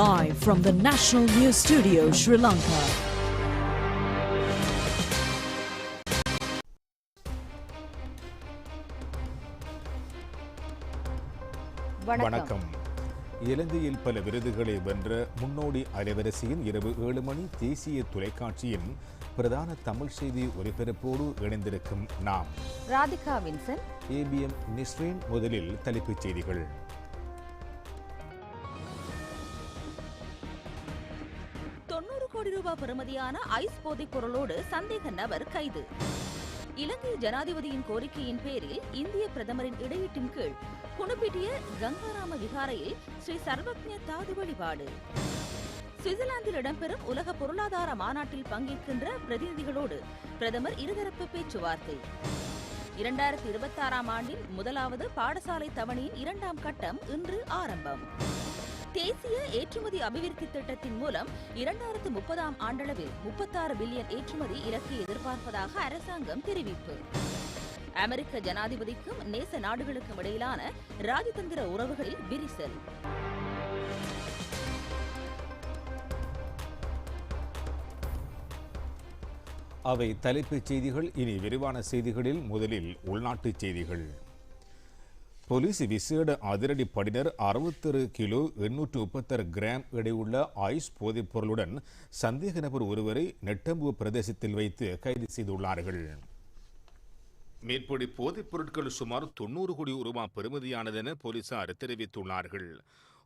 live from the National News Studio, Sri Lanka. வணக்கம். இலங்கையில் பல விருதுகளை வென்ற முன்னோடி அலைவரிசையின் இரவு ஏழு மணி தேசிய தொலைக்காட்சியின் பிரதான தமிழ் செய்தி ஒலிபரப்போடு இணைந்திருக்கும் நாம். ராதிகா வின்சன். ஏபிஎம் நிஸ்ரேன் முதலில் தலைப்புச் செய்திகள். ரூபாய் பெறுமதியான ஐஸ் போதைப் பொருளோடு சந்தேக நபர் கைது. இலங்கை ஜனாதிபதியின் கோரிக்கையின் பேரில் இந்திய பிரதமரின் இடையீட்டின் கீழ் குணப்பிட்டிய கங்காராம விகாரையில் ஸ்ரீ சர்வக்ஞ தாது வழிபாடு. சுவிட்சர்லாந்தில் இடம்பெறும் உலக பொருளாதார மாநாட்டில் பங்கேற்கின்ற பிரதிநிதிகளோடு பிரதமர் இருதரப்பு பேச்சுவார்த்தை. இரண்டாயிரத்தி இருபத்தாறாம் ஆண்டின் முதலாவது பாடசாலை தவணையின் இரண்டாம் கட்டம் இன்று ஆரம்பம். தேசிய ஏற்றுமதி அபிவிருத்தி திட்டத்தின் மூலம் இரண்டாயிரத்து முப்பதாம் ஆண்டளவில் முப்பத்தாறு பில்லியன் ஏற்றுமதி இலக்கை எதிர்பார்ப்பதாக அரசாங்கம் தெரிவிப்பு. அமெரிக்க ஜனாதிபதிக்கும் நேச நாடுகளுக்கும் இடையிலான ராஜதந்திர உறவுகளில் விரிசல். அவை தலைப்புச் செய்திகள் இனி விரிவான செய்திகளில் முதலில் உள்நாட்டுச் செய்திகள். போலீஸ் விசேட அதிரடி படினர் அறுபத்தொரு கிலோ எண்ணூற்று முப்பத்தாறு கிராம் எடையுள்ள ஐஸ் போதைப் பொருளுடன் சந்தேக நபர் ஒருவரை நெட்டம்பு பிரதேசத்தில் வைத்து கைது செய்துள்ளார்கள். மேற்படி போதைப் பொருட்கள் சுமார் தொண்ணூறு கோடி ரூபாய் பெறுமதியானதென போலீசார் தெரிவித்துள்ளார்கள்.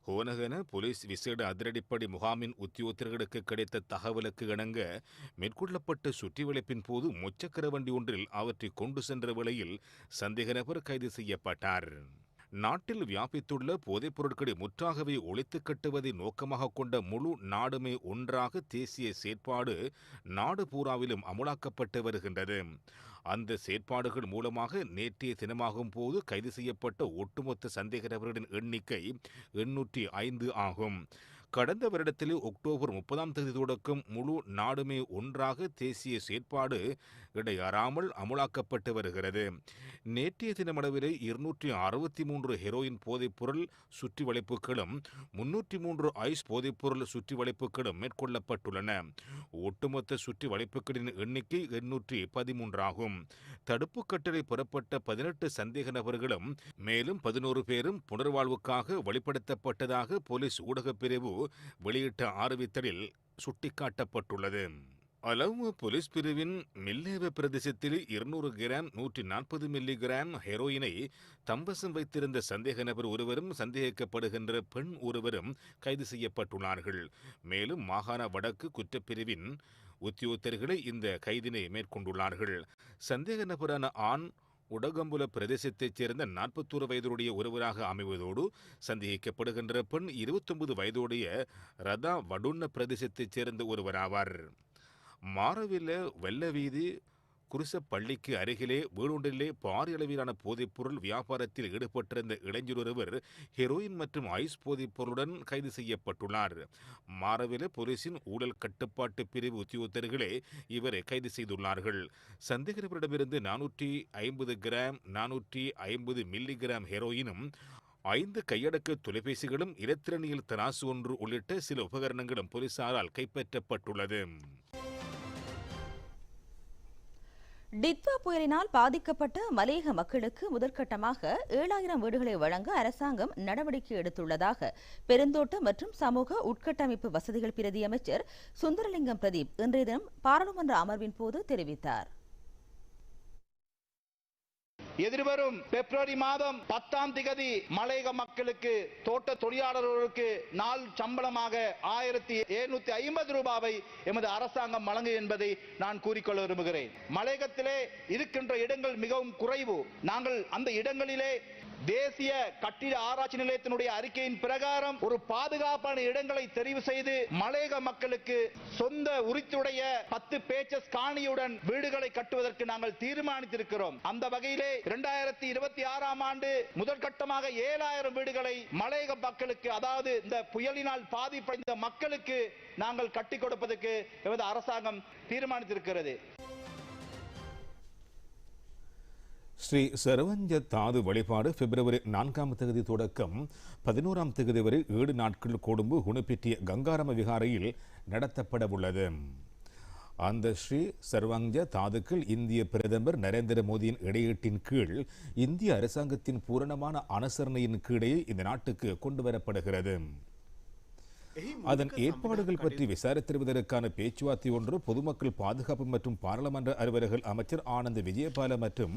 ஹோனகன போலீஸ் விசேட அதிரடிப்படை முகாமின் உத்தியோகத்தர்களுக்கு கிடைத்த தகவலுக்கு இணங்க மேற்கொள்ளப்பட்ட சுற்றிவளைப்பின் போது முச்சக்கர வண்டி ஒன்றில் அவற்றை கொண்டு சென்ற வேளையில் சந்தேக நபர் கைது செய்யப்பட்டார். நாட்டில் வியாபித்துள்ள போதைப் பொருட்களை முற்றாகவே ஒழித்து கட்டுவதை நோக்கமாக கொண்ட முழு நாடுமே ஒன்றாக தேசிய செயற்பாடு நாடு பூராவிலும் அமுலாக்கப்பட்டு வருகின்றது. அந்த செயற்பாடுகள் மூலமாக நேற்றைய தினமாகும் போது கைது செய்யப்பட்ட ஒட்டுமொத்த சந்தேகநபர்களின் எண்ணிக்கை எண்ணூற்றி ஐந்து ஆகும். கடந்த வருடத்திலே அக்டோபர் முப்பதாம் தேதி தொடக்கம் முழு நாடுமே ஒன்றாக தேசிய செயற்பாடு இடையறாமல் அமுலாக்கப்பட்டு வருகிறது. நேற்றைய தினமளவிலே இருநூற்றி அறுபத்தி மூன்று ஹெரோயின் போதைப்பொருள் சுற்றி வளைப்புகளும் முன்னூற்றி மூன்று ஐஸ் போதைப்பொருள் சுற்றி வளைப்புகளும் மேற்கொள்ளப்பட்டுள்ளன. ஒட்டுமொத்த சுற்றி வளைப்புகளின் எண்ணிக்கை எண்ணூற்றி பதிமூன்றாகும் தடுப்பு கட்டளை பெறப்பட்ட பதினெட்டு சந்தேக நபர்களும் மேலும் பதினோரு பேரும் புனர்வாழ்வுக்காக வெளிப்படுத்தப்பட்டதாக போலீஸ் ஊடகப் பிரிவு வெளியிட்ட அறிவித்தலில் சுட்டிக்காட்டப்பட்டுள்ளது. அலவு போலீஸ் பிரிவின் மில்லேவ பிரதேசத்தில் இருநூறு கிராம் நூற்றி நாற்பது மில்லி கிராம் ஹெரோயினை தம்பசம் வைத்திருந்த சந்தேக நபர் ஒருவரும் சந்தேகிக்கப்படுகின்ற பெண் ஒருவரும் கைது செய்யப்பட்டுள்ளார்கள். மேலும் மாகாண வடக்கு குற்றப்பிரிவின் உத்தியோகத்தர்களை இந்த கைதினை மேற்கொண்டுள்ளார்கள். சந்தேக நபரான ஆண் உடகம்புல பிரதேசத்தைச் சேர்ந்த நாற்பத்தோரு வயதுடைய ஒருவராக அமைவதோடு சந்தேகிக்கப்படுகின்ற பெண் இருபத்தொன்பது வயதுடைய ரதா வடுன்ன பிரதேசத்தைச் சேர்ந்த ஒருவராவார். மாறவில்ல. வெள்ள வீதி குருசப்பள்ளிக்கு அருகிலே வீடொன்றிலே பாரிய அளவிலான போதைப்பொருள் வியாபாரத்தில் ஈடுபட்டிருந்த இளைஞர் ஒருவர் ஹெரோயின் மற்றும் ஐஸ் போதைப்பொருளுடன் கைது செய்யப்பட்டுள்ளார். மாறவில போலீசின் ஊழல் கட்டுப்பாட்டு பிரிவு உத்தியோகத்தர்களே இவரை கைது செய்துள்ளார்கள். சந்தேகத்திடமிருந்து நானூற்றி ஐம்பது கிராம் நானூற்றி ஐம்பது மில்லி கிராம் ஹெரோயினும் ஐந்து கையடக்க தொலைபேசிகளும் இலத்திரனியல் தராசு ஒன்று உள்ளிட்ட சில உபகரணங்களும் போலீசாரால் கைப்பற்றப்பட்டுள்ளது. டித்வா புயலினால் பாதிக்கப்பட்ட மலையக மக்களுக்கு முதற்கட்டமாக ஏழாயிரம் வீடுகளை வழங்க அரசாங்கம் நடவடிக்கை எடுத்துள்ளதாக பெருந்தோட்ட மற்றும் சமூக உட்கட்டமைப்பு வசதிகள் பிரதி அமைச்சர் சுந்தரலிங்கம் பிரதீப் இன்றைய தினம் பாராளுமன்ற அமர்வின் போது தெரிவித்தார். எதிர்வரும் பிப்ரவரி மாதம் பத்தாம் திகதி மலையக மக்களுக்கு தோட்ட தொழிலாளர்களுக்கு நாள் சம்பளமாக ஆயிரத்தி எழுநூத்தி ஐம்பது ரூபாவை எமது அரசாங்கம் வழங்கும் என்பதை நான் கூறிக்கொள்ள விரும்புகிறேன். மலையகத்திலே இருக்கின்ற இடங்கள் மிகவும் குறைவு. நாங்கள் அந்த இடங்களிலே தேசிய கட்டிட ஆராய்ச்சி நிலையத்தினுடைய அறிக்கையின் பிரகாரம் ஒரு பாதுகாப்பான இடங்களை தெரிவு செய்து மலையக மக்களுக்கு சொந்த உரித்துடைய பத்து பேச்சஸ் காணியுடன் வீடுகளை கட்டுவதற்கு நாங்கள் தீர்மானித்திருக்கிறோம். அந்த வகையிலே இரண்டாயிரத்தி இருபத்தி ஆறாம் ஆண்டு முதற்கட்டமாக ஏழாயிரம் வீடுகளை மலையக மக்களுக்கு அதாவது இந்த புயலினால் பாதிப்படைந்த மக்களுக்கு நாங்கள் கட்டி கொடுப்பதற்கு எமது அரசாங்கம் தீர்மானித்திருக்கிறது. ஸ்ரீ சரவஞ்ச தாது வழிபாடு பிப்ரவரி நான்காம் தேதி தொடக்கம். பதினோராம் தேதி வரை ஏழு நாட்கள் கொடும்பு குணப்பிட்டிய கங்காரம விகாரையில் நடத்தப்பட உள்ளது. அந்த ஸ்ரீ சர்வஞ்ச தாதுக்கள் இந்திய பிரதமர் நரேந்திர மோடியின் இடையீட்டின் கீழ் இந்திய அரசாங்கத்தின் பூரணமான அனுசரணையின் கீழே இந்த நாட்டுக்கு கொண்டு வரப்படுகிறது. அதன் ஏற்பாடுகள் பற்றி விசாரித்திருவதற்கான பேச்சுவார்த்தை ஒன்று பொதுமக்கள் பாதுகாப்பு மற்றும் பாராளுமன்ற அலுவலர்கள் அமைச்சர் ஆனந்த் விஜயபால மற்றும்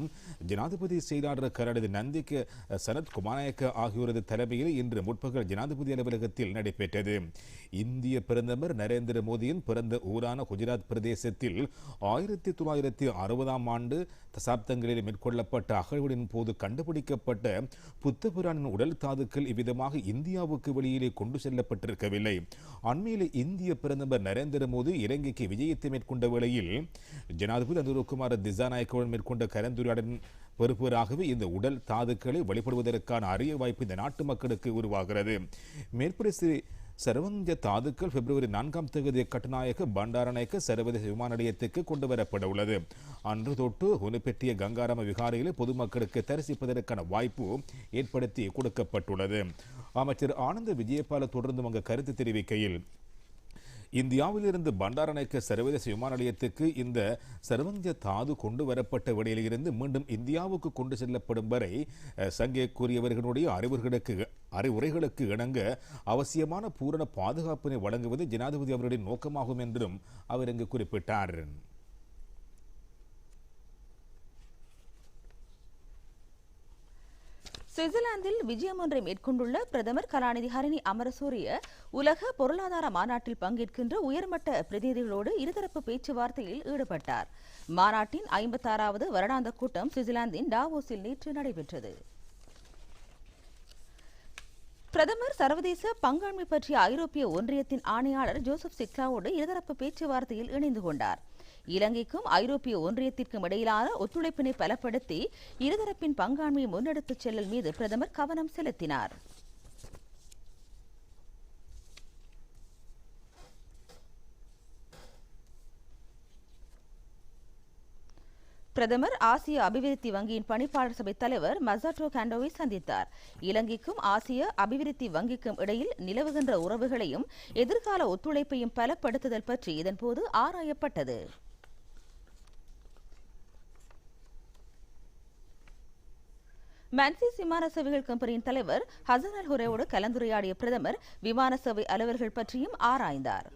ஜனாதிபதி செயலாளர் கரடதி நந்திக்க சனத் குமாரநாயக்க ஆகியோரது தலைமையில் இன்று முற்பகல் ஜனாதிபதி அலுவலகத்தில் நடைபெற்றது. இந்திய பிரதமர் நரேந்திர மோடியின் பிறந்த ஊரான குஜராத் பிரதேசத்தில் ஆயிரத்தி தொள்ளாயிரத்தி அறுபதாம் ஆண்டு தசாப்தங்களில் மேற்கொள்ளப்பட்ட அகழ்வுகளின் போது கண்டுபிடிக்கப்பட்ட புத்தபுராணின் உடல் தாதுக்கள் இவ்விதமாக இந்தியாவுக்கு வெளியிலே கொண்டு செல்லப்பட்டிருக்கவில்லை. அண்மையில் இந்திய பிரதமர் நரேந்திர மோடி இலங்கைக்கு விஜயத்தை மேற்கொண்ட வேளையில் ஜனாதிபதி அனுரகுமார் திசாநாயக்கவுடன் மேற்கொண்ட கலந்துரையாடலின் பெறுபவராகவே இந்த உடல் தாதுக்களை வெளிப்படுவதற்கான அரிய வாய்ப்பு இந்த நாட்டு மக்களுக்கு உருவாகிறது. மேற்படி சர்வந்திய தாதுக்கள் பிப்ரவரி நான்காம் தேதி கட்டுநாயக்க பண்டாரநாயக்க சர்வதேச விமான நிலையத்துக்கு கொண்டு வரப்பட உள்ளது. அன்று தொட்டு உனுப்பெட்டிய கங்காராம விகாரையில் பொதுமக்களுக்கு தரிசிப்பதற்கான வாய்ப்பு ஏற்படுத்தி கொடுக்கப்பட்டுள்ளது. அமைச்சர் ஆனந்த விஜயபால தொடர்ந்து அங்கு கருத்து தெரிவிக்கையில் இந்தியாவிலிருந்து பண்டாரநாயக்க சர்வதேச விமான நிலையத்துக்கு இந்த சர்வஞ்ச தாது கொண்டு வரப்பட்ட வழியிலிருந்து மீண்டும் இந்தியாவுக்கு கொண்டு செல்லப்படும் வரை சங்கே கூறியவர்களுடைய அறிவுர்களுக்கு அறிவுரைகளுக்கு இணங்க அவசியமான பூரண பாதுகாப்பினை வழங்குவது ஜனாதிபதி அவருடைய நோக்கமாகும் என்றும் அவர் இங்கு குறிப்பிட்டார். சுவிட்சர்லாந்தில் விஜயம் ஒன்றை மேற்கொண்டுள்ள பிரதமர் கலாநிதி ஹரிணி அமரசூரிய உலக பொருளாதார மாநாட்டில் பங்கேற்கின்ற உயர்மட்ட பிரதிநிதிகளோடு இருதரப்பு பேச்சுவார்த்தையில் ஈடுபட்டார். மாநாட்டின் ஐம்பத்தாறாவது வருடாந்த கூட்டம் சுவிட்சர்லாந்தின் டாவோஸில் நேற்று நடைபெற்றது. பிரதமர் சர்வதேச பங்காண்மை பற்றிய ஐரோப்பிய ஒன்றியத்தின் ஆணையாளர் ஜோசப் சிக்லாவோடு இருதரப்பு பேச்சுவார்த்தையில் இணைந்து கொண்டார். இலங்கைக்கும் ஐரோப்பிய ஒன்றியத்திற்கும் இடையிலான ஒத்துழைப்பினை பலப்படுத்தி இருதரப்பின் பங்காண்மையை முன்னெடுத்துச் செல்லல் மீது பிரதமர் கவனம் செலுத்தினார். பிரதமர் ஆசிய அபிவிருத்தி வங்கியின் பணிப்பாளர் சபை தலைவர் மசாட்டோ காண்டோவை சந்தித்தார். இலங்கைக்கும் ஆசிய அபிவிருத்தி வங்கிக்கும் இடையில் நிலவுகின்ற உறவுகளையும் எதிர்கால ஒத்துழைப்பையும் பலப்படுத்துதல் பற்றி இதன்போது ஆராயப்பட்டது. மன்சிஸ் விமான சேவைகள் கம்பெனியின் தலைவர் ஹசன் அல் ஹுரேவோடு கலந்துரையாடிய பிரதமர் விமான சேவை அலுவலர்கள் பற்றியும் ஆராய்ந்தார்.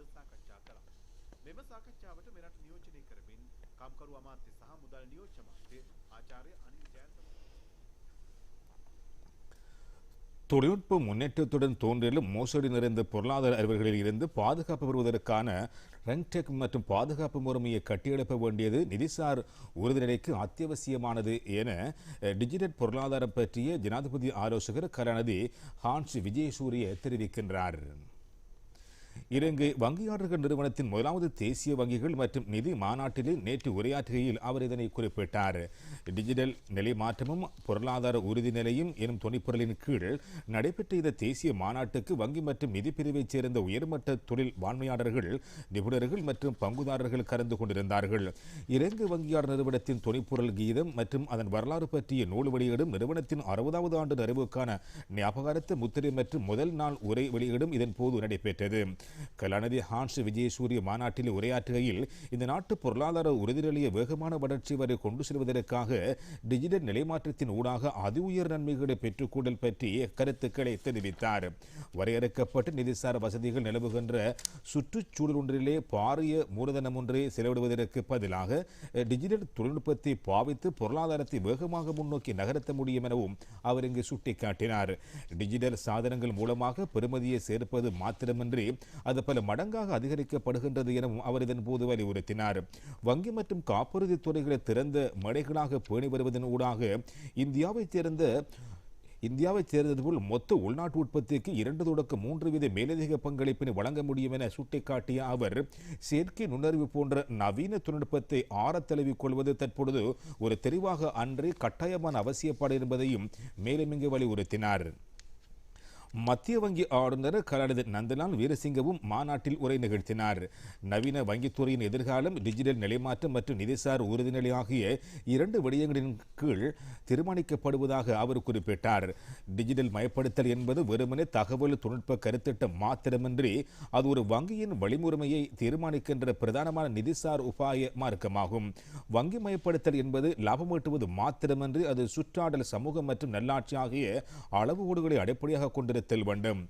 தொழில்நுட்ப முன்னேற்றத்துடன் தோன்றிலும் மோசடி நிறைந்த பொருளாதார அறிவர்களில் இருந்து பாதுகாப்பு பெறுவதற்கான ரெங்டெக் மற்றும் பாதுகாப்பு முறைமையை கட்டியெழுப்ப வேண்டியது நிதிசார் உறுதிநிலைக்கு அத்தியாவசியமானது என டிஜிட்டல் பொருளாதாரம் பற்றிய ஜனாதிபதி ஆலோசகர் கருணாநிதி ஹான்ஸ் விஜயசூரிய தெரிவிக்கின்றார். இலங்கை வங்கியாளர்கள் நிறுவனத்தின் முதலாவது தேசிய வங்கிகள் மற்றும் நிதி மாநாட்டிலே நேற்று உரையாற்றுகையில் அவர் இதனை குறிப்பிட்டார். டிஜிட்டல் நிலை மாற்றமும் பொருளாதார உறுதிநிலையும் எனும் துணைப்பொருளின் கீழ் நடைபெற்ற இந்த தேசிய மாநாட்டுக்கு வங்கி மற்றும் நிதி பிரிவைச் சேர்ந்த உயர்மட்ட தொழில் வாண்மையாளர்கள் நிபுணர்கள் மற்றும் பங்குதாரர்கள் கலந்து கொண்டிருந்தார்கள். இலங்கை வங்கியாளர் நிறுவனத்தின் துணைப்பொருள் கீதம் மற்றும் அதன் வரலாறு பற்றிய நூல் வெளியிடும் நிறுவனத்தின் அறுபதாவது ஆண்டு நிறைவுக்கான ஞாபகார்த்த முத்திரை மற்றும் முதல் நாள் உரை வெளியிடும் இதன் போது நடைபெற்றது. கலாநிதி ஹான்ஸ் விஜயசூரிய மாநாட்டில் உரையாற்றுகையில் இந்த நாட்டு பொருளாதார உறுதிநிலைய வேகமான வளர்ச்சி வரை கொண்டு செல்வதற்காக டிஜிட்டல் நிலைமாற்றத்தின் ஊடாக அதி உயர் நன்மைகளை பெற்றுக்கூடல் பற்றி கருத்துக்களை தெரிவித்தார். வரையறுக்கப்பட்ட நிதிசார் வசதிகள் நிலவுகின்ற சுற்றுச்சூழல் ஒன்றிலே பாரிய மூலதனம் ஒன்றை செலவிடுவதற்கு பதிலாக டிஜிட்டல் தொழில்நுட்பத்தை பாவித்து பொருளாதாரத்தை வேகமாக முன்னோக்கி நகர்த்த முடியும் எனவும் அவர் இங்கு சுட்டிக்காட்டினார். டிஜிட்டல் சாதனங்கள் மூலமாக பெறுமதியை சேர்ப்பது மாத்திரமின்றி அது அது பல மடங்காக அதிகரிக்கப்படுகின்றது எனவும் அவர் இதன் போது வலியுறுத்தினார். வங்கி மற்றும் காப்புறுதி துறைகளை திறந்த மடைகளாக பேணி வருவதன் ஊடாக இந்தியாவைச் சேர்ந்த இந்தியாவைச் சேர்ந்தது போல் மொத்த உள்நாட்டு உற்பத்திக்கு இரண்டு தொடக்க மூன்று வீத மேலதிக பங்களிப்பினை வழங்க முடியும் என சுட்டிக்காட்டிய அவர் செயற்கை நுண்ணறிவு போன்ற நவீன தொழில்நுட்பத்தை ஆறத் கொள்வது தற்பொழுது ஒரு தெரிவாக அன்றே கட்டாயமான அவசியப்பாடு என்பதையும் மேலும் இங்கு வலியுறுத்தினார். மத்திய வங்கி ஆளுநர் கலாநிதி நந்தலால் வீரசிங்கவும் மாநாட்டில் உரை நிகழ்த்தினார். நவீன வங்கித்துறையின் எதிர்காலம் டிஜிட்டல் நிலைமாற்றம் மற்றும் நிதிசார் உறுதிநிலை ஆகிய இரண்டு விடயங்களின் கீழ் தீர்மானிக்கப்படுவதாக அவர் குறிப்பிட்டார். டிஜிட்டல் மயப்படுத்தல் என்பது வெறுமனே தகவல் தொழில்நுட்ப கருத்திட்டம் மாத்திரமின்றி அது ஒரு வங்கியின் வழிமுறையை தீர்மானிக்கின்ற பிரதானமான நிதிசார் உபாய மார்க்கமாகும். வங்கி மயப்படுத்தல் என்பது லாபமீட்டுவது மாத்திரமின்றி அது சுற்றாடல் சமூகம் மற்றும் நல்லாட்சி ஆகிய அளவுகோடுகளை அடிப்படையாக செலுத்தல் வேண்டும்.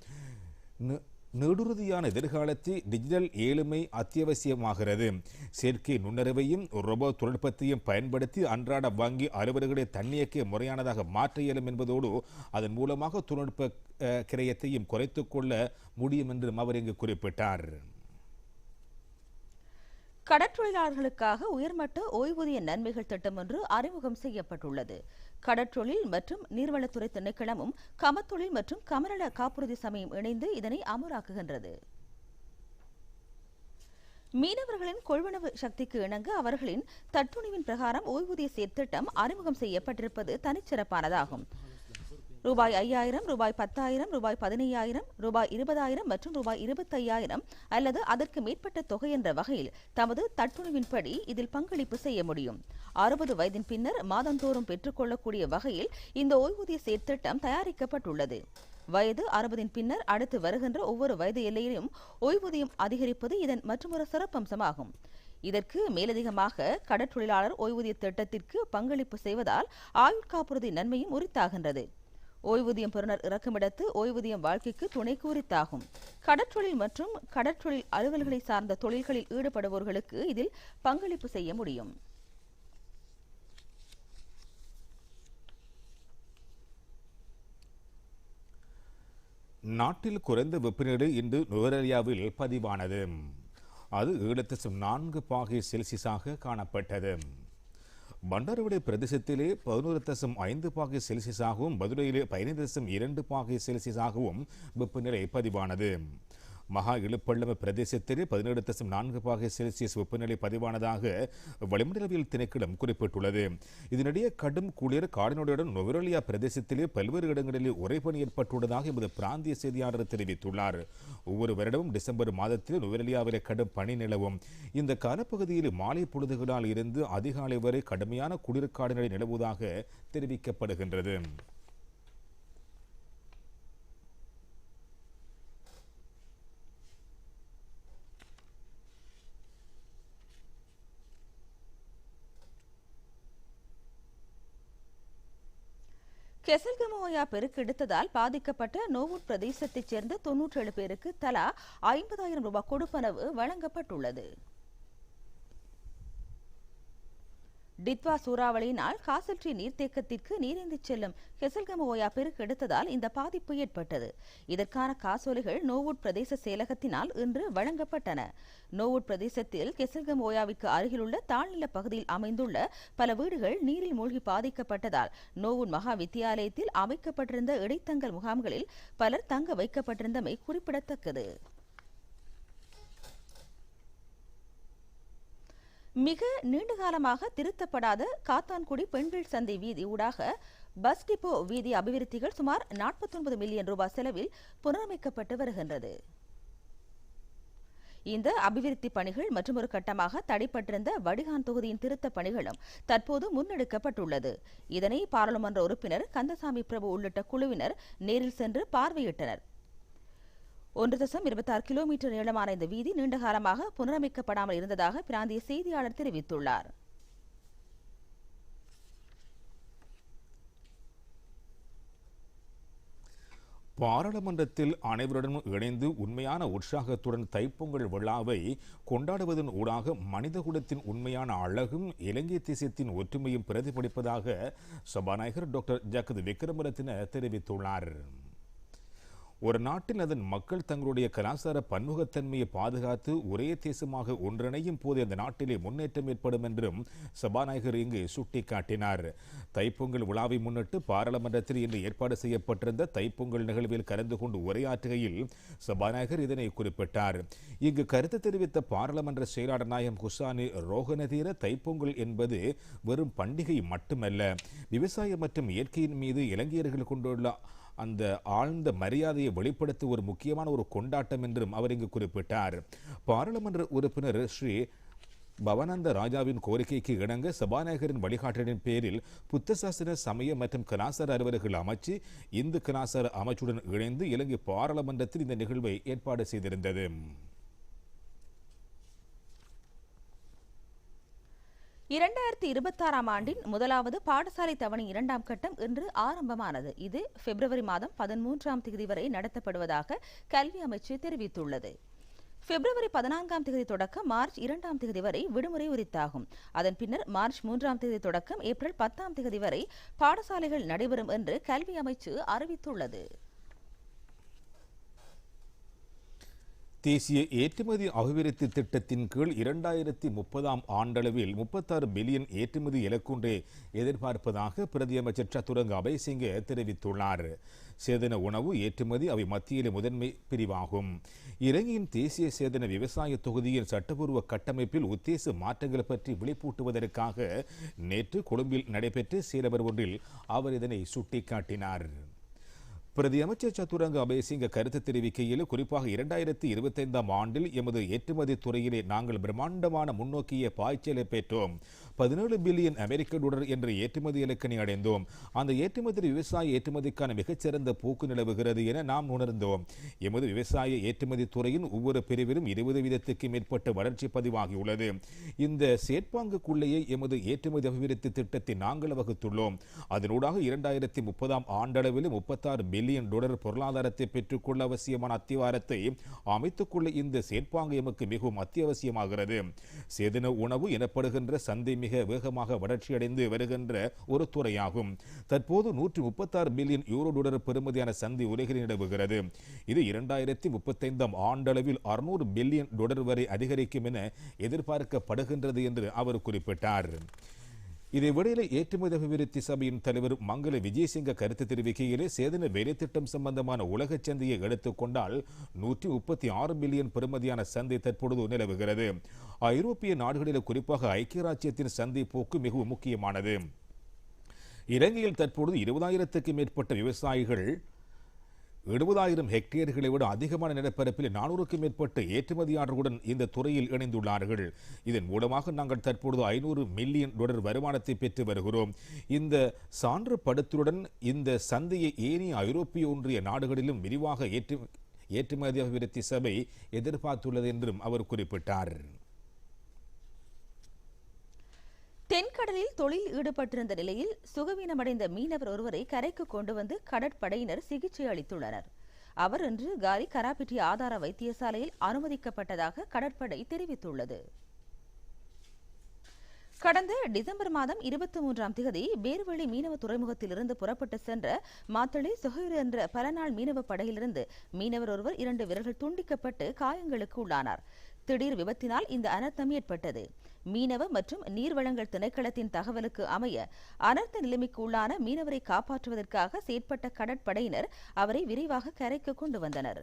நெடுறுதியான எதிர்காலத்தில் டிஜிட்டல் ஏழுமை அத்தியாவசியமாகிறது. செயற்கை நுண்ணறிவையும் ரோபோ தொழில்நுட்பத்தையும் பயன்படுத்தி அன்றாட வங்கி அலுவலர்களை தன்னியக்க முறையானதாக மாற்ற இயலும் என்பதோடு அதன் மூலமாக தொழில்நுட்ப கிரயத்தையும் குறைத்துக் கொள்ள முடியும் என்றும் அவர் இங்கு குறிப்பிட்டார். கடற்றொழிலாளர்களுக்காக உயர்மட்ட ஓய்வூதிய நன்மைகள் திட்டம் ஒன்று அறிமுகம் செய்யப்பட்டுள்ளது. கடற்றொழில் மற்றும் நீர்வளத்துறை திணைக்களமும் கமத்தொழில் மற்றும் கமநல காப்புறுதி சமயம் இணைந்து இதனை அமலாக்குகின்றது. மீனவர்களின் கொள்வனவு சக்திக்கு இணங்க அவர்களின் தட்டுணிவின் பிரகாரம் ஓய்வூதிய சீர்திட்டம் அறிமுகம் செய்யப்பட்டிருப்பது தனிச்சிறப்பானதாகும். ரூபாய் ஐயாயிரம் ரூபாய் பத்தாயிரம் ரூபாய் பதினையாயிரம் ரூபாய் இருபதாயிரம் மற்றும் ரூபாய் இருபத்தையாயிரம் அல்லது அதற்கு மேற்பட்ட தொகை என்ற வகையில் தமது தட்டுணிவின்படி இதில் பங்களிப்பு செய்ய முடியும். அறுபது வயதின் பின்னர் மாதந்தோறும் பெற்றுக்கொள்ளக்கூடிய வகையில் இந்த ஓய்வூதிய சேர்த்திட்டம் தயாரிக்கப்பட்டுள்ளது. வயது அறுபதின் பின்னர் அடுத்து வருகின்ற ஒவ்வொரு வயது எல்லையிலும் ஓய்வூதியம் அதிகரிப்பது இதன் மற்றொரு சிறப்பம்சமாகும். இதற்கு மேலதிகமாக கடற்றொழிலாளர் ஓய்வூதிய திட்டத்திற்கு பங்களிப்பு செய்வதால் ஆயுட்காப்புறுதி நன்மையும் உரித்தாகின்றது. ஓய்வூதியம் பெறுநர் இறக்குமிடத்து ஓய்வூதியம் வாழ்க்கைக்கு துணை கூறித்தாகும். கடற்றொழில் மற்றும் கடற்றொழில் அலுவல்களை சார்ந்த தொழில்களில் ஈடுபடுவோர்களுக்கு இதில் பங்களிப்பு செய்ய முடியும். நாட்டில் குறைந்த வெப்பநிலை இன்று நுவரேலியாவில் பதிவானது. அது ஏழு தசம் நான்கு பாகை செல்சியஸாக காணப்பட்டது. பண்டாரவடை பிரதேசத்திலே பதினோரு தசம் ஐந்து பாகை செல்சியஸாகவும் மதுரையிலே பதினைந்து தசம் இரண்டு பாகை செல்சியஸாகவும் வெப்பநிலை பதிவானது. மகா இழுப்பள்ளம பிரதேசத்திலே பதினேழு தசம் நான்கு பாகை செல்சியஸ் வெப்பநிலை பதிவானதாக வளிமண்டலவியல் திணைக்களம் குறிப்பிட்டுள்ளது. இதனிடையே கடும் குளிர் காடினோடுடன் நுவரலியா பிரதேசத்திலே பல்வேறு இடங்களில் உறைபணி ஏற்பட்டுள்ளதாக எமது பிராந்திய செய்தியாளர் தெரிவித்துள்ளார். ஒவ்வொரு வருடமும் டிசம்பர் மாதத்தில் நுவரலியாவிலே கடும் பனி நிலவும். இந்த காலப்பகுதியில் மாலை பொழுதுகளால் இருந்து அதிகாலை வரை கடுமையான குளிர்காடுகளை நிலவுவதாக தெரிவிக்கப்படுகின்றது. கெசல்கமோயா பெருக்கெடுத்ததால் பாதிக்கப்பட்ட நோவூட் பிரதேசத்தைச் சேர்ந்த தொன்னூற்றேழு பேருக்கு தலா ஐம்பதாயிரம் ரூபாய் கொடுப்பனவு வழங்கப்பட்டுள்ளது. டித்வா சூறாவளியினால் காசல்ட்ரி நீர்த்தேக்கத்திற்கு நீரேந்திச் செல்லும் கெசல்கமோயா பெருக்கெடுத்ததால் இந்த பாதிப்பு ஏற்பட்டது. இதற்கான காசோலைகள் நோவுட் பிரதேச செயலகத்தினால் இன்று வழங்கப்பட்டன. நோவுட் பிரதேசத்தில் கெசல்கமோயாவிற்கு அருகிலுள்ள தாழ்நில பகுதியில் அமைந்துள்ள பல வீடுகள் நீரில் மூழ்கி பாதிக்கப்பட்டதால் நோவுட் மகா வித்தியாலயத்தில் அமைக்கப்பட்டிருந்த இடைத்தங்கல் முகாம்களில் பலர் தங்க வைக்கப்பட்டிருந்தமை குறிப்பிடத்தக்கது. மிக நீண்டகாலமாக திருத்தப்படாத காத்தான்குடி பெண்கள் சந்தை வீதி ஊடாக பஸ் டிப்போ வீதி அபிவிருத்திகள் சுமார் 49 மில்லியன் ரூபாய் செலவில் புனரமைக்கப்பட்டு வருகின்றது. இந்த அபிவிருத்தி பணிகள் மற்றொரு கட்டமாக தடைப்பட்டிருந்த வடிகான் தொகுதியின் திருத்தப் பணிகளும் தற்போது முன்னெடுக்கப்பட்டுள்ளது. இதனை பாராளுமன்ற உறுப்பினர் கந்தசாமி பிரபு உள்ளிட்ட குழுவினர் நேரில் சென்று பார்வையிட்டனர். ஒன்று தசம் இருபத்தாறு கிலோமீட்டர் நீளமான இந்த வீதி நீண்ட காலமாக புனரமைக்கப்படாமல் இருந்ததாக பிராந்திய செய்தியாளர் தெரிவித்துள்ளார். பாராளுமன்றத்தில் அனைவருடனும் இணைந்து உண்மையான உற்சாகத்துடன் தைப்பொங்கல் விழாவை கொண்டாடுவதன் ஊடாக மனிதகுலத்தின் உண்மையான அழகும் இலங்கை தேசியத்தின் ஒற்றுமையும் பிரதிபலிப்பதாக சபாநாயகர் டாக்டர் ஜக்கத் விக்ரமரத்தின தெரிவித்துள்ளார். ஒரு நாட்டில் அதன் மக்கள் தங்களுடைய கலாச்சார பன்முகத்தன்மையை பாதுகாத்து ஒரே தேசமாக ஒன்றிணையும் போது அந்த நாட்டிலே முன்னேற்றம் ஏற்படும் என்றும் சபாநாயகர் இங்கு சுட்டிக்காட்டினார். தைப்பொங்கல் விழாவை முன்னிட்டு பாராளுமன்றத்தில் இன்று ஏற்பாடு செய்யப்பட்டிருந்த தைப்பொங்கல் நிகழ்வில் கலந்து கொண்டு உரையாற்றுகையில் சபாநாயகர் இதனை குறிப்பிட்டார். இங்கு கருத்து தெரிவித்த பாராளுமன்ற செயலாளர் நாயம் குசானி ரோகநதீர தைப்பொங்கல் என்பது வெறும் பண்டிகை மட்டுமல்ல விவசாயம் மற்றும் இயற்கையின் மீது இலங்கையர்கள் கொண்டுள்ள அந்த ஆழ்ந்த மரியாதையை வெளிப்படுத்த ஒரு முக்கியமான ஒரு கொண்டாட்டம் என்றும் அவர் இங்கு குறிப்பிட்டார். பாராளுமன்ற உறுப்பினர் ஸ்ரீ பவானந்த ராஜாவின் கோரிக்கைக்கு இணங்க சபாநாயகரின் வழிகாட்டலின் பேரில் புத்த சாசன சமய மற்றும் கலாசார அலுவலர்கள் அமைச்சு இந்து கலாசார அமைச்சுடன் இணைந்து இலங்கை பாராளுமன்றத்தில் இந்த நிகழ்வை ஏற்பாடு செய்திருந்தது. இரண்டாயிரத்தி இருபத்தாறாம் ஆண்டின் முதலாவது பாடசாலை தவணை இரண்டாம் கட்டம் இன்று ஆரம்பமானது. இது பிப்ரவரி மாதம் பதிமூன்றாம் தேதி வரை நடத்தப்படுவதாக கல்வி அமைச்சு தெரிவித்துள்ளது. பிப்ரவரி பதினான்காம் தேதி தொடக்கம் மார்ச் இரண்டாம் தேதி வரை விடுமுறை உரித்தாகும். அதன் பின்னர் மார்ச் மூன்றாம் தேதி தொடக்கம் ஏப்ரல் பத்தாம் தேதி வரை பாடசாலைகள் நடைபெறும் என்று கல்வி அமைச்சு அறிவித்துள்ளது. தேசிய ஏற்றுமதி அபிவிருத்தி திட்டத்தின் கீழ் இரண்டாயிரத்தி முப்பதாம் ஆண்டளவில் முப்பத்தாறு பில்லியன் ஏற்றுமதி இலக்குன்றே எதிர்பார்ப்பதாக பிரதியமைச்சர் சத்துரங்க அபய்சிங்க தெரிவித்துள்ளார். சேதன உணவு ஏற்றுமதி அவை மத்தியில் முதன்மை பிரிவாகும். இலங்கையின் தேசிய சேதன விவசாய தொகுதியின் சட்டபூர்வ கட்டமைப்பில் உத்தேச மாற்றங்கள் பற்றி விழிப்பூட்டுவதற்காக நேற்று கொழும்பில் நடைபெற்ற சீரவர் ஒன்றில் அவர் இதனை சுட்டிக்காட்டினார். பிரதி அமைச்சர் சத்துரங்க அபயசிங்க கருத்து தெரிவிக்கையில் குறிப்பாக இரண்டாயிரத்தி இருபத்தைந்தாம் ஆண்டில் எமது ஏற்றுமதி துறையிலே நாங்கள் பிரம்மாண்டமான முன்னோக்கிய பாய்ச்சலை பெற்றோம். பதினேழு பில்லியன் அமெரிக்க டாலர் என்ற ஏற்றுமதி இலக்கணி அடைந்தோம். அந்த ஏற்றுமதி விவசாய ஏற்றுமதிக்கான மிகச்சிறந்த போக்கு நிலவுகிறது என நாம் உணர்ந்தோம். எமது விவசாய ஏற்றுமதி துறையின் ஒவ்வொரு பிரிவிலும் இருபது வீதத்துக்கு மேற்பட்ட வளர்ச்சி பதிவாகியுள்ளது. இந்த செயற்பாங்குக்குள்ளேயே எமது ஏற்றுமதி அபிவிருத்தி திட்டத்தை நாங்கள் வகுத்துள்ளோம். அதனூடாக இரண்டாயிரத்தி முப்பதாம் ஆண்டளவில் முப்பத்தாறு பில்லியன் டாலர் பொருளாதாரத்தை பெற்றுக்கொள்ள அவசியமான அத்திவாரத்தை அமைத்துக்கொள்ள இந்த செயற்பாங்கு எமக்கு மிகவும் அத்தியாவசியமாகிறது. சேதன உணவு எனப்படுகின்ற சந்தை மிக வேகமாக வளர்ச்சியடைந்து வருகின்ற ஒரு துறையாகும். தற்போது நூற்றி முப்பத்தாறு பில்லியன் யூரோ டாலர் பெறுமதியான சந்தை உலகில் நிலவுகிறது. இது இரண்டாயிரத்தி முப்பத்தைந்தாம் ஆண்டளவில் அறுநூறு பில்லியன் டாலர் வரை அதிகரிக்கும் என எதிர்பார்க்கப்படுகின்றது என்று அவர் குறிப்பிட்டார். இதேவேளையில் ஏற்றுமதி அபிவிருத்தி சபையின் தலைவர் மங்கள விஜயசிங்க கருத்து தெரிவிக்கையிலே சேதன வேலை திட்டம் சம்பந்தமான உலக சந்தையை எடுத்துக்கொண்டால் நூற்றி முப்பத்தி ஆறு மில்லியன் பெறுமதியான சந்தை தற்பொழுது நிலவுகிறது. ஐரோப்பிய நாடுகளில் குறிப்பாக ஐக்கிய ராஜ்யத்தின் சந்தை போக்கு மிகவும் முக்கியமானது. இலங்கையில் தற்பொழுது இருபதாயிரத்துக்கு மேற்பட்ட விவசாயிகள் எழுபதாயிரம் ஹெக்டேர்களை விட அதிகமான நிலப்பரப்பில் நானூறுக்கும் மேற்பட்ட ஏற்றுமதியாளர்களுடன் இந்த துறையில் இணைந்துள்ளார்கள். இதன் மூலமாக நாங்கள் தற்பொழுது ஐநூறு மில்லியன் டாலர் வருமானத்தை பெற்று வருகிறோம். இந்த சான்று படுத்தலுடன் இந்த சந்தையை ஏனைய ஐரோப்பிய ஒன்றிய நாடுகளிலும் விரிவாக ஏற்று ஏற்றுமதி அபிவிருத்தி சபை எதிர்பார்த்துள்ளது என்றும் அவர் குறிப்பிட்டார். தென்கடலில் தொழில் ஈடுபட்டிருந்த நிலையில் சுகவீனமடைந்த மீனவர் ஒருவரை கரைக்கு கொண்டு வந்து கடற்படையினர் சிகிச்சை அளித்துள்ளனர். அவர் இன்று காலி கராபிட்டி ஆதார வைத்தியசாலையில் அனுமதிக்கப்பட்டதாக கடற்படை தெரிவித்துள்ளது. கடந்த டிசம்பர் மாதம் இருபத்தி மூன்றாம் தேதி பேர்வழி மீனவ துறைமுகத்திலிருந்து புறப்பட்டு சென்ற மாத்தளை சுகையூர் என்ற பலநாள் மீனவ படையிலிருந்து மீனவர் ஒருவர் இரண்டு விரல்கள் துண்டிக்கப்பட்டு காயங்களுக்கு உள்ளானார். திடீர் விபத்தினால் இந்த அனர்த்தம் ஏற்பட்டது. மீனவ மற்றும் நீர்வளங்கள் திணைக்களத்தின் தகவலுக்கு அமைய அனர்த்த நிலைமைக்கு உள்ளான மீனவரை காப்பாற்றுவதற்காக செயற்பட்ட கடற்படையினர் அவரை விரைவாக கரைக்கு கொண்டு வந்தனர்.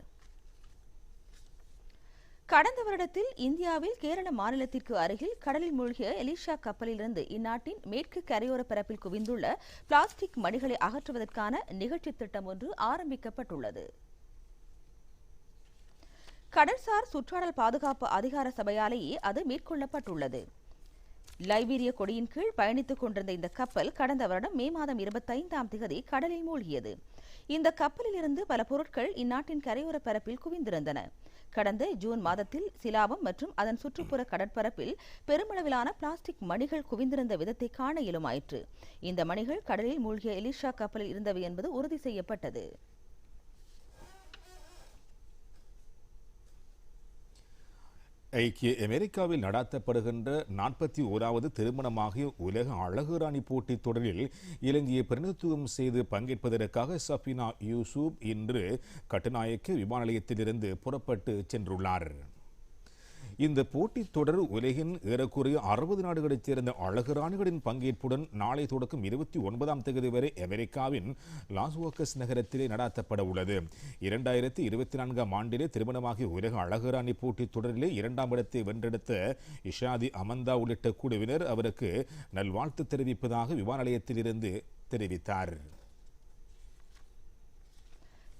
கடந்த வருடத்தில் இந்தியாவில் கேரள மாநிலத்திற்கு அருகில் கடலில் மூழ்கிய எலிஷா கப்பலிலிருந்து இந்நாட்டின் மேற்கு கரையோர பரப்பில் குவிந்துள்ள பிளாஸ்டிக் மணிகளை அகற்றுவதற்கான நிகழ்ச்சி திட்டம் ஒன்று ஆரம்பிக்கப்பட்டுள்ளது. கடல்சார் சுற்றாடல் பாதுகாப்பு அதிகார சபையாலேயே அது மேற்கொள்ளப்பட்டுள்ளது. லைபீரிய கொடியின் கீழ் பயணித்துக் கொண்டிருந்த இந்த கப்பல் கடந்த வருடம் மே மாதம் இருபத்தைந்தாம் திகதி கடலில் மூழ்கியது. இந்த கப்பலில் இருந்து பல பொருட்கள் இந்நாட்டின் கரையோர பரப்பில் குவிந்திருந்தன. கடந்த ஜூன் மாதத்தில் சிலாபம் மற்றும் அதன் சுற்றுப்புற கடற்பரப்பில் பெருமளவிலான பிளாஸ்டிக் மணிகள் குவிந்திருந்த விதத்தை காண இயலுமாயிற்று. இந்த மணிகள் கடலில் மூழ்கிய எலிஷா கப்பலில் இருந்தவை என்பது உறுதி செய்யப்பட்டது. ஐக்கிய அமெரிக்காவில் நடாத்தப்படுகின்ற நாற்பத்தி ஓராவது திருமணமாகிய உலக அழகுராணி போட்டித் தொடரில் இலங்கையை பிரதிநிதித்துவம் செய்து பங்கேற்பதற்காக சஃபினா யூசுப் இன்று கட்டுநாயக்க விமான நிலையத்திலிருந்து புறப்பட்டு சென்றுள்ளார். இந்த போட்டித் தொடர் உலகின் ஏறக்குறைய அறுபது நாடுகளைச் சேர்ந்த அழகுராணிகளின் பங்கேற்புடன் நாளை தொடக்கம் இருபத்தி ஒன்பதாம் தேதி வரை அமெரிக்காவின் லாஸ்வோக்கஸ் நகரத்திலே நடாத்தப்பட உள்ளது. இரண்டாயிரத்தி இருபத்தி நான்காம் ஆண்டிலே திருமணமாகிய உலக அழகுராணி போட்டித் தொடரிலே இரண்டாம் இடத்தை வென்றெடுத்த இஷாதி அமந்தா உள்ளிட்ட குழுவினர் அவருக்கு நல்வாழ்த்து தெரிவிப்பதாக விமான நிலையத்திலிருந்து தெரிவித்தார்.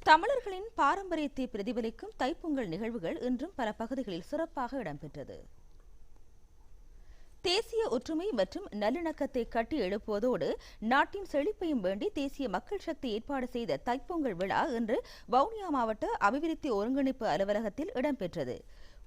தமிழர்களின் பாரம்பரியத்தை பிரதிபலிக்கும் தைப்பொங்கல் நிகழ்வுகள் இன்றும் பல பகுதிகளில் சிறப்பாக இடம்பெற்றது. தேசிய ஒற்றுமை மற்றும் நல்லிணக்கத்தை கட்டி எழுப்புவதோடு நாட்டின் செழிப்பையும் வேண்டி தேசிய மக்கள் சக்தி ஏற்பாடு செய்த தைப்பொங்கல் விழா இன்று வவுனியா மாவட்ட அபிவிருத்தி ஒருங்கிணைப்பு அலுவலகத்தில் இடம்பெற்றது.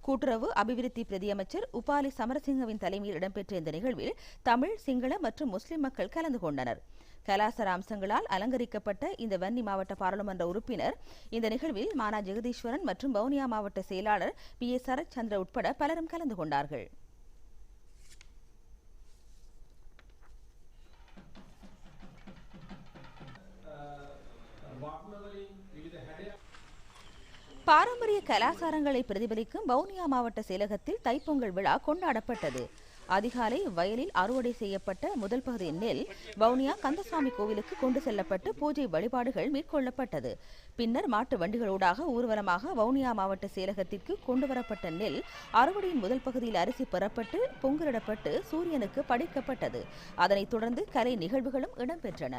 கூட்டுறவு அபிவிருத்தி பிரதியமைச்சர் உபாலி சமரசிங்கவின் தலைமையில் இடம்பெற்ற இந்த நிகழ்வில் தமிழ் சிங்கள மற்றும் முஸ்லிம் மக்கள் கலந்து கொண்டனர். கலாசார அம்சங்களால் அலங்கரிக்கப்பட்ட இந்த வன்னி மாவட்ட பாராளுமன்ற உறுப்பினர். இந்த நிகழ்வில் மானா ஜெகதீஸ்வரன் மற்றும் வவுனியா மாவட்ட செயலாளர் பி. ஏ. சரத் சந்திர உட்பட பலரும் கலந்து கொண்டார்கள். பாரம்பரிய கலாசாரங்களை பிரதிபலிக்கும் வவுனியா மாவட்ட செயலகத்தில் தைப்பொங்கல் விழா கொண்டாடப்பட்டது. அதிகாலை வயலில் அறுவடை செய்யப்பட்ட முதல் பகுதி நெல் வவுனியா கந்தசாமி கோவிலுக்கு கொண்டு செல்லப்பட்டு பூஜை வழிபாடுகள் மேற்கொள்ளப்பட்டது. பின்னர் மாட்டு வண்டிகளூடாக ஊர்வலமாக வவுனியா மாவட்ட செயலகத்திற்கு கொண்டுவரப்பட்ட நெல் அறுவடையின் முதல் பகுதியில் அரிசி பெறப்பட்டு பொங்கலிடப்பட்டு சூரியனுக்கு படைக்கப்பட்டது. அதனைத் தொடர்ந்து கலை நிகழ்வுகளும் இடம்பெற்றன.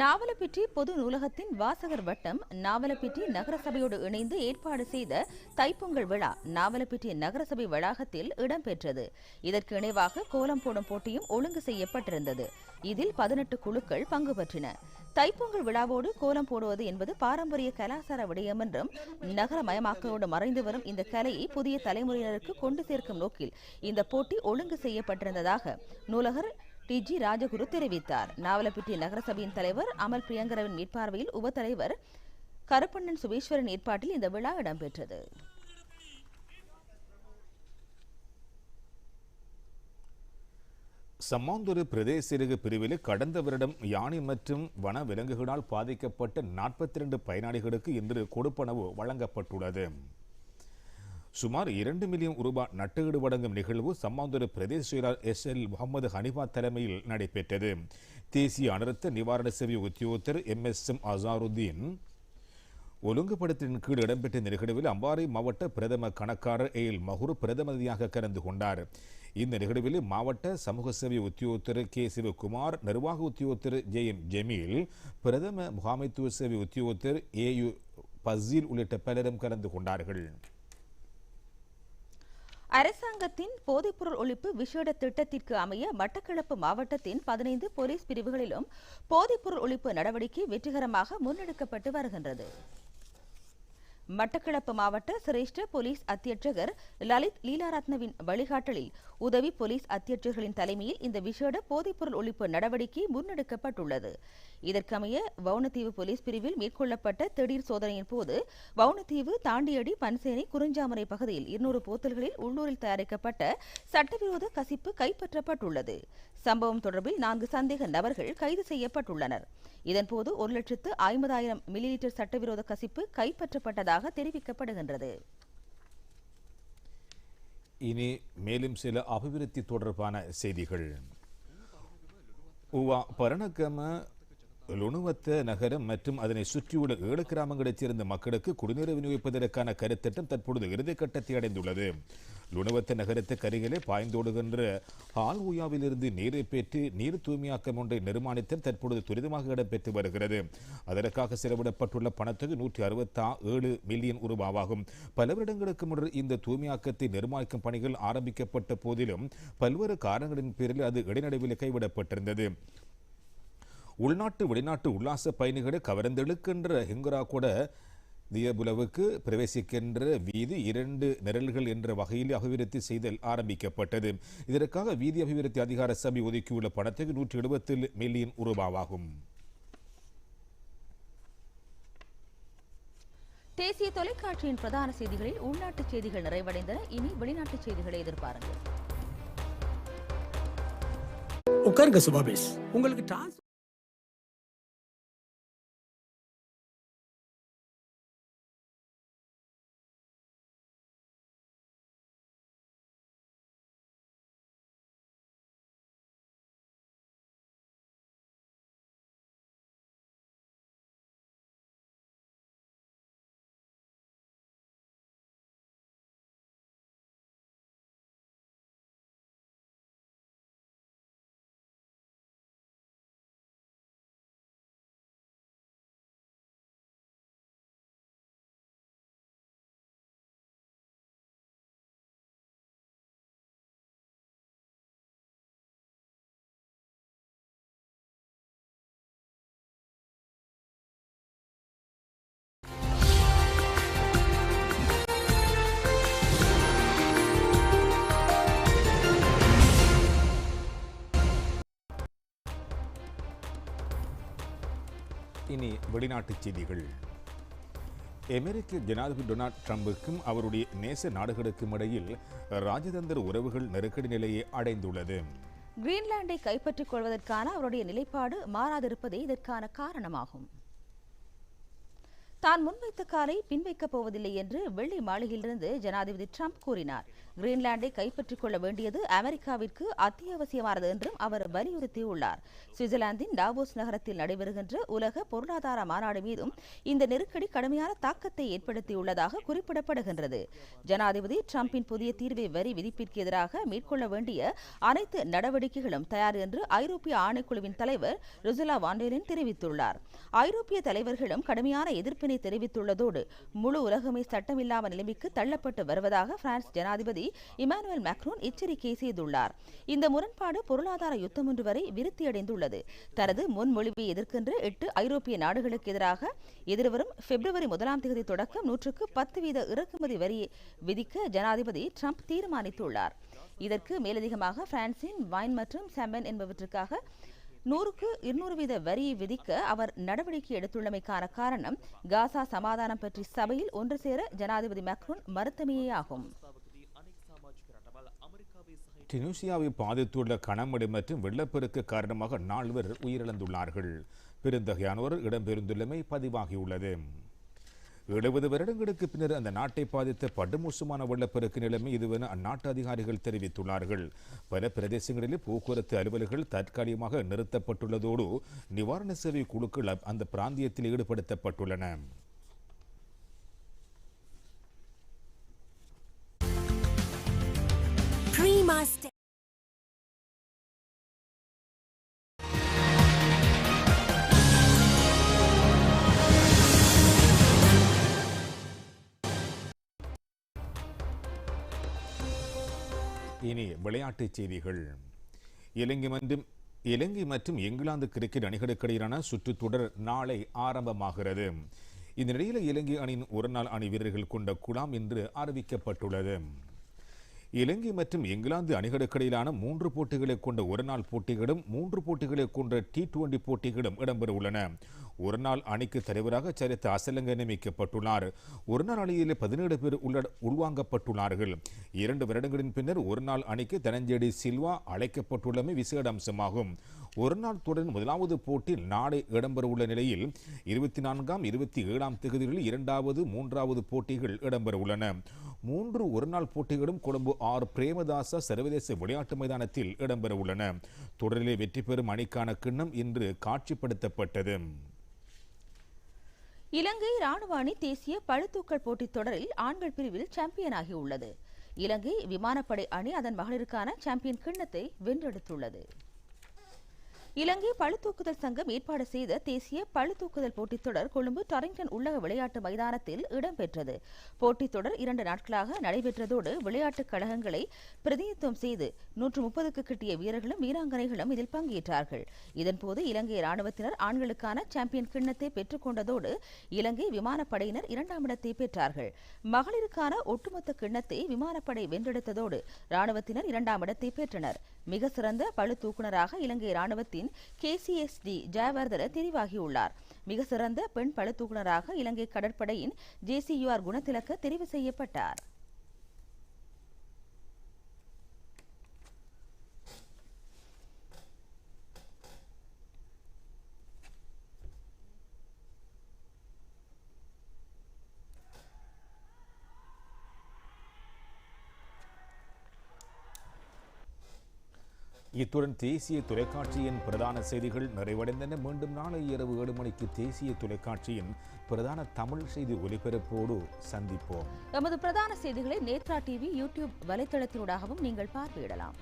நாவலப்பிட்டி பொது நூலகத்தின் வாசகர் வட்டம் நாவலப்பிட்டி நகரசபையோடு இணைந்து ஏற்பாடு செய்த தைப்பொங்கல் விழா நாவலப்பிட்டி நகரசபை வளாகத்தில் இடம்பெற்றது. இதற்கு இணைவாக கோலம் போடும் போட்டியும் ஒழுங்கு செய்யப்பட்டிருந்தது. இதில் பதினெட்டு குழுக்கள் பங்கு பற்றின. தைப்பொங்கல் விழாவோடு கோலம் போடுவது என்பது பாரம்பரிய கலாச்சார விடயம் என்றும் நகரமயமாக்கலோடு மறைந்து வரும் இந்த கலையை புதிய தலைமுறையினருக்கு கொண்டு சேர்க்கும் நோக்கில் இந்த போட்டி ஒழுங்கு செய்யப்பட்டிருந்ததாக நூலகர் டி ஜி ராஜகுரு தெரிவித்தார். நாவலப்பிட்டி நகரசபையின் தலைவர் அமல் பிரியங்கரவின் மேற்பார்வையில் உபத்தலைவர் கருப்பண்ணன் சுபேஸ்வரன் ஏற்பாட்டில் இந்த விழா இடம்பெற்றது. சம்மாந்துரு பிரதேச பிரிவில் கடந்த வருடம் யானை மற்றும் வன விலங்குகளால் பாதிக்கப்பட்ட நாற்பத்தி ரெண்டு பயனாளிகளுக்கு இன்று கொடுப்பனவு வழங்கப்பட்டுள்ளது. சுமார் இரண்டு மில்லியன் ரூபாய் நட்டுஈடு வழங்கும் நிகழ்வு சம்மாந்தூர் பிரதேச செயலாளர் எஸ் எல் முகமது ஹனிபா தலைமையில் நடைபெற்றது. தேசிய அனர்த்த நிவாரண சேவை உத்தியோகத்தர் எம் எஸ் எம் அசாருதீன் ஒழுங்குபடுத்தின் கீழ் இடம்பெற்ற இந்த நிகழ்வில் அம்பாறை மாவட்ட பிரதம கணக்காரர் ஏ எல் மகுர் பிரதமதியாக கலந்து கொண்டார். இந்த நிகழ்வில் மாவட்ட சமூக சேவை உத்தியோகத்தர் கே சிவகுமார் நிர்வாக உத்தியோகத்தர் ஜே எம் ஜமீல் பிரதம முகாமைத்துவ சேவை உத்தியோகத்தர் ஏ யு பசீல் உள்ளிட்ட பலரும் கலந்து கொண்டார்கள். அரசாங்கத்தின் போதைப்பொருள் ஒழிப்பு விசேட திட்டத்திற்கு அமைய மட்டக்களப்பு மாவட்டத்தின் பதினைந்து போலீஸ் பிரிவுகளிலும் போதைப்பொருள் ஒழிப்பு நடவடிக்கை வெற்றிகரமாக முன்னெடுக்கப்பட்டு வருகின்றது. மட்டக்களப்பு மாவட்ட சிரேஷ்ட போலீஸ் அத்தியட்சகர் லலித் லீலாரத்னவின் வழிகாட்டலில் உதவி போலீஸ் அத்தியட்சகர்களின் தலைமையில் இந்த விசேட போதைப்பொருள் ஒழிப்பு நடவடிக்கை முன்னெடுக்கப்பட்டுள்ளது. இதற்கமைய வவுனத்தீவு போலீஸ் பிரிவில் மேற்கொள்ளப்பட்ட திடீர் சோதனையின் போது வவுனத்தீவு தாண்டியடி பன்சேனை குறிஞ்சாமரை பகுதியில் இருநூறு போத்தல்களில் உள்ளூரில் தயாரிக்கப்பட்ட சட்டவிரோத கசிப்பு கைப்பற்றப்பட்டுள்ளது. சம்பவம் தொடர்பில் நான்கு சந்தேக நபர்கள் கைது செய்யப்பட்டுள்ளனர். இதன்போது ஒரு லட்சத்து ஐம்பதாயிரம் மில்லி லிட்டர் சட்டவிரோத கசிப்பு கைப்பற்றப்பட்டதாக தெரிவிக்கப்படுகின்றது. இனி மேலும் சில அபிவிருத்தி தொடர்பான செய்திகள். உவா பரணக்கம லுணுவத்த நகரம் மற்றும் அதனை சுற்றியுள்ள ஏழு கிராமங்களைச் சேர்ந்த மக்களுக்கு குடிநீர் விநியோகிப்பதற்கான கருத்திட்டம் தற்பொழுது இறுதிக்கட்டத்தை அடைந்துள்ளது. லுணுவத்த நகரத்துக்கு அருகிலே பாய்ந்தோடுகின்ற ஹால் ஊயாவிலிருந்து நீரை பெற்று நீர் தூய்மையாக்கம் ஒன்றை நிர்மாணித்தல் தற்பொழுது துரிதமாக இடம்பெற்று வருகிறது. அதற்காக செலவிடப்பட்டுள்ள பணத்தொகை நூற்றி அறுபத்தா ஏழு மில்லியன் ரூபாவாகும். பல வருடங்களுக்கு முன்னர் இந்த தூய்மையாக்கத்தை நிர்மாணிக்கும் பணிகள் ஆரம்பிக்கப்பட்ட போதிலும் பல்வேறு காரணங்களின் பேரில் அது இடைநடுவில் கைவிடப்பட்டிருந்தது. உள்நாட்டு வெளிநாட்டு உல்லாச பயணிகளை கவர்ந்தெழுக்கின்ற ஹிங்குரா கூட தியபுலவுக்கு பிரவேசிக்கின்ற வீதி இரண்டு நிரல்கள் என்ற வகையில் அபிவிருத்தி செய்தல் ஆரம்பிக்கப்பட்டது. இதற்காக வீதி அபிவிருத்தி அதிகார சபை ஒதுக்கியுள்ள பணத்துக்கு நூற்றி எழுபத்தி மில்லியன் ரூபாவாகும். தேசிய தொலைக்காட்சியின் பிரதான செய்திகளில் உள்நாட்டு செய்திகள் நிறைவடைந்தன. இனி வெளிநாட்டு செய்திகளை எதிர்பாருங்கள். உங்களுக்கு இனி வெளிநாட்டுச் செய்திகள். அமெரிக்க ஜனாதிபதி டொனால்ட் ட்ரம்புக்கும் அவருடைய நேச நாடுகளுக்கும் இடையில் ராஜதந்திர உறவுகள் நெருக்கடி நிலையை அடைந்துள்ளது. கிரீன்லாண்டை கைப்பற்றிக் கொள்வதற்கான அவருடைய நிலைப்பாடு மாறாதிருப்பதே இதற்கான காரணமாகும். தான் முன்வைத்த காலை பின்வைக்கப் போவதில்லை என்று வெள்ளை மாளிகையிலிருந்து ஜனாதிபதி ட்ரம்ப் கூறினார். கிரீன்லாண்டை கைப்பற்றிக் கொள்ள வேண்டியது அமெரிக்காவிற்கு அத்தியாவசியமானது என்றும் அவர் வலியுறுத்தியுள்ளார். சுவிட்சர்லாந்தின் டாவோஸ் நகரத்தில் நடைபெறுகின்ற உலக பொருளாதார மாநாடு மீதும் இந்த நெருக்கடி கடுமையான தாக்கத்தை ஏற்படுத்தியுள்ளதாக குறிப்பிடப்படுகின்றது. ஜனாதிபதி ட்ரம்பின் புதிய தீர்வை வரி விதிப்பிற்கு எதிராக மேற்கொள்ள வேண்டிய அனைத்து நடவடிக்கைகளும் தயார் என்று ஐரோப்பிய ஆணைக்குழுவின் தலைவர் ருசுலா வாண்டேலின் தெரிவித்துள்ளார். ஐரோப்பிய தலைவர்களும் கடுமையான எதிர்ப்பினை தெரிவித்துள்ளதோடு முழு உலகமே சட்டமில்லாத நிலைமைக்கு தள்ளப்பட்டு வருவதாக பிரான்ஸ் ஜனாதிபதி இமானுவேல் மேக்ரோன் எச்சரிக்கை செய்துள்ளார். இந்த முரண்பாடு பொருளாதார யுத்தம் ஒன்று வரை விருத்தியடைந்துள்ளது. தனது முன்மொழிவை எதிர்க்கின்ற எட்டு ஐரோப்பிய நாடுகளுக்கு எதிராக எதிர்வரும் பிப்ரவரி முதலாம் தேதி தொடக்கம் நூற்றுக்கு பத்து வீத இறக்குமதி வரி விதிக்க ஜனாதிபதி ட்ரம்ப் தீர்மானித்துள்ளார். இதற்கு மேலதிகமாக பிரான்சின் வைன் மற்றும் செம்மன் என்பவற்றுக்காக நூறுக்கு இருநூறு வீத வரியை விதிக்க அவர் நடவடிக்கை எடுத்துள்ளமைக்கான காரணம் காசா சமாதானம் பற்றி சபையில் ஒன்று சேர ஜனாதிபதி மேக்ரோன் மறுத்தமையே ஆகும். டியூனிசியாவை பாதித்துள்ள கனமழை மற்றும் வெள்ளப்பெருக்கு காரணமாக நால்வர் உயிரிழந்துள்ளார்கள். பெருந்தகையானோர் இடம்பெயர்ந்துள்ளமை பதிவாகியுள்ளது. எழுபது வருடங்களுக்கு பின்னர் அந்த நாட்டை பாதித்த படுமோசமான வெள்ளப்பெருக்கு நிலைமை இதுவென அந்நாட்டு அதிகாரிகள் தெரிவித்துள்ளார்கள். பல பிரதேசங்களில் போக்குவரத்து அலுவல்கள் தற்காலிகமாக நிறுத்தப்பட்டுள்ளதோடு நிவாரண சேவை குழுக்கள் அப்- அந்த பிராந்தியத்தில் ஈடுபடுத்தப்பட்டுள்ளன. Prima இனி விளையாட்டுச் செய்திகள். இலங்கை மற்றும் இலங்கை மற்றும் இங்கிலாந்து கிரிக்கெட் அணிகளுக்கிடையிலான சுற்றுத்தொடர் நாளை ஆரம்பமாகிறது. இந்த நிலையில் இலங்கை அணியின் ஒருநாள் அணி வீரர்கள் கொண்ட குழாம் என்று அறிவிக்கப்பட்டுள்ளது. இலங்கை மற்றும் இங்கிலாந்து அணிகளுக்கிடையிலான மூன்று போட்டிகளை கொண்ட ஒருநாள் போட்டிகளும் மூன்று போட்டிகளை கொண்ட டி டுவெண்டி போட்டிகளும் இடம்பெற உள்ளன ஒருநாள் அணிக்கு தலைவராக சரித்த அசலங்க நியமிக்கப்பட்டுள்ளார் ஒருநாள் அணியில் பதினேழு பேர் உள்வாங்கப்பட்டுள்ளார்கள். இரண்டு வருடங்களின் பின்னர் ஒருநாள் அணிக்கு தனஞ்செடி சில்வா அழைக்கப்பட்டுள்ளமை விசேட அம்சமாகும். ஒருநாள் தொடரின் முதலாவது போட்டி நாளை இடம்பெறவுள்ள நிலையில் இருபத்தி நான்காம் இருபத்தி ஏழாம் தேதிகளில் இரண்டாவது மூன்றாவது போட்டிகள் இடம்பெறவுள்ளன. மூன்று ஒருநாள் போட்டிகளும் கொழும்பு ஆர். பிரேமதாச சர்வதேச விளையாட்டு மைதானத்தில் இடம்பெறவுள்ளன. தொடரிலே வெற்றி பெறும் அணிக்கான கிண்ணம் இன்று காட்சிப்படுத்தப்பட்டது. இலங்கை ராணுவ அணி தேசிய பழுத்தூக்கல் போட்டித் தொடரில் ஆண்கள் பிரிவில் சாம்பியனாகி உள்ளது இலங்கை விமானப்படை அணி அதன் மகளிருக்கான சாம்பியன் கிண்ணத்தை வென்றெடுத்துள்ளது. இலங்கை பழுத்தூக்குதல் சங்கம் ஏற்பாடு செய்த தேசிய பழுத்தூக்குதல் போட்டித் தொடர் கொழும்பு டாரிங்டன் உள்ளக விளையாட்டு மைதானத்தில் இடம்பெற்றது. போட்டித் தொடர் இரண்டு நாட்களாக நடைபெற்றதோடு விளையாட்டுக் கழகங்களை பிரதிநிதித்துவம் செய்து நூற்று முப்பதுக்கு கிட்டிய வீரர்களும் வீராங்கனைகளும் இதில் பங்கேற்றார்கள். இதன்போது இலங்கை ராணுவத்தினர் ஆண்களுக்கான சாம்பியன் கிண்ணத்தை பெற்றுக்கொண்டதோடு இலங்கை விமானப்படையினர் இரண்டாம் இடத்தை பெற்றார்கள். மகளிருக்கான ஒட்டுமொத்த கிண்ணத்தை விமானப்படை வென்றெடுத்ததோடு ராணுவத்தினர் இரண்டாம் இடத்தை பெற்றனர். மிக சிறந்த பளு தூக்குனராக இலங்கை ராணுவத்தின் கேசிஎஸ்டி ஜெயவர்தன தெரிவாகியுள்ளார். மிக சிறந்த பெண் பளு தூக்குனராக இலங்கை கடற்படையின் ஜேசியுஆர் குணத்திலக்க தெரிவு செய்யப்பட்டார். இத்துடன் தேசிய தொலைக்காட்சியின் பிரதான செய்திகள் நிறைவடைந்தன. மீண்டும் நாளை இரவு ஏழு மணிக்கு தேசிய தொலைக்காட்சியின் பிரதான தமிழ் செய்தி ஒலிபரப்போடு சந்திப்போம். எமது பிரதான செய்திகளை நேத்ரா டிவி யூடியூப் வலைத்தளத்தினூடாகவும் நீங்கள் பார்வையிடலாம்.